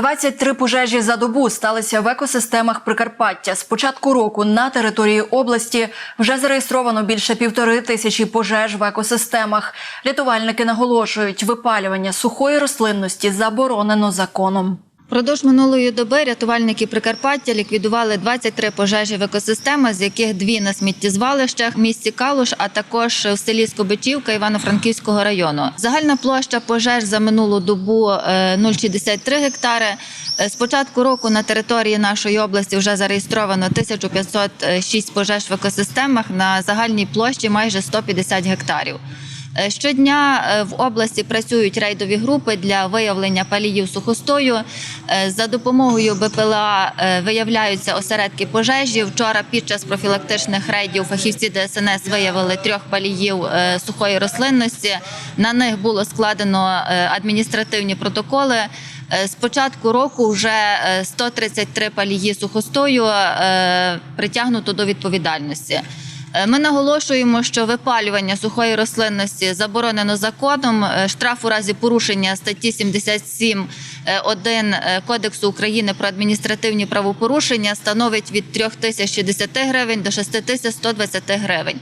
23 пожежі за добу сталися в екосистемах Прикарпаття. З початку року на території області вже зареєстровано більше півтори тисячі пожеж в екосистемах. Рятувальники наголошують, випалювання сухої рослинності заборонено законом. Продовж минулої доби рятувальники Прикарпаття ліквідували 23 пожежі в екосистемах, з яких дві на сміттєзвалищах місті Калуш, а також в селі Скобичівка Івано-Франківського району. Загальна площа пожеж за минулу добу е, 0,63 гектари. Е, З початку року на території нашої області вже зареєстровано 1506 пожеж в екосистемах на загальній площі майже 150 гектарів. Е, Щодня е, в області працюють рейдові групи для виявлення паліїв сухостою. Е, За допомогою БПЛА виявляються осередки пожежі. Вчора під час профілактичних рейдів фахівці ДСНС виявили трьох паліїв сухої рослинності. На них було складено адміністративні протоколи. З початку року вже е, 133 палії сухостою притягнуто до відповідальності. Е, Ми наголошуємо, що випалювання сухої рослинності заборонено законом. Е, Штраф у разі порушення статті 77 е, 1 Кодексу України про адміністративні правопорушення становить від 3060 гривень до 6120 гривень.